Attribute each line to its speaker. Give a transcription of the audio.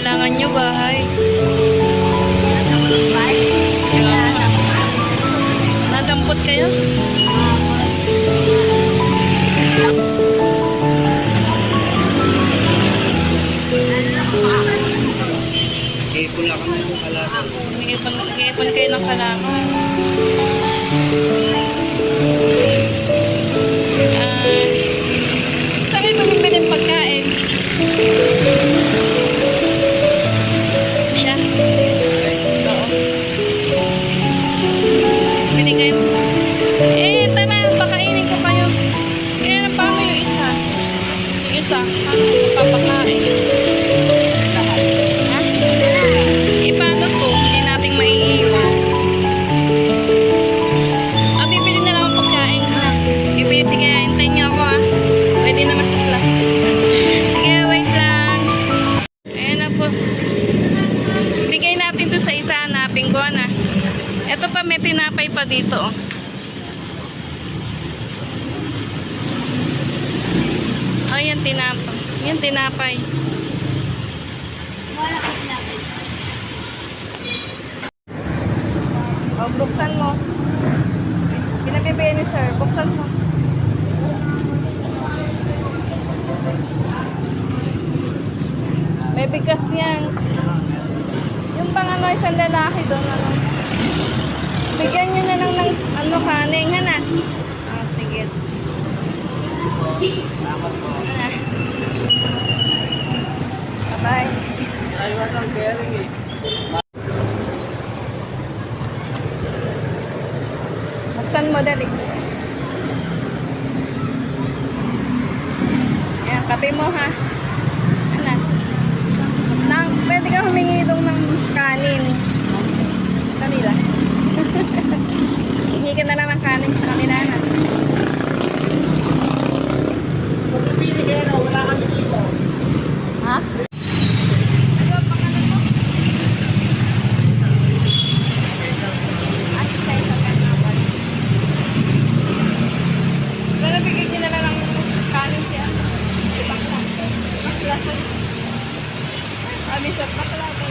Speaker 1: kailangan nyo bahay. Yeah. Nadampot kayo?
Speaker 2: Ipon lang kami ng kalaban.
Speaker 1: Nag-ipon, nag-ipon kayo ng kalaman. Ko, na. Ito pa, may tinapay pa dito, oh. Oh, yan tinapay. Yan tinapay. O, buksan mo. Pinabibigay ni sir. Buksan mo. May bigas yan. Yung pang ano, isang lalaki doon, ano. Bigyan nyo na lang ng ano, kaning, hana. Ah, sige. Ah. Bye-bye.
Speaker 2: Ay, wasang bearing eh.
Speaker 1: Buksan mo dali. Ayan, kape mo ha. Ano? Nang, pwede ka humingi doon ng kanin. Kanila. Hingi ka na lang ng kanin sa kanila ha.
Speaker 2: Kung pipili kayo na, wala kami dito.
Speaker 1: Ha? Ano. Kami sa Bakla.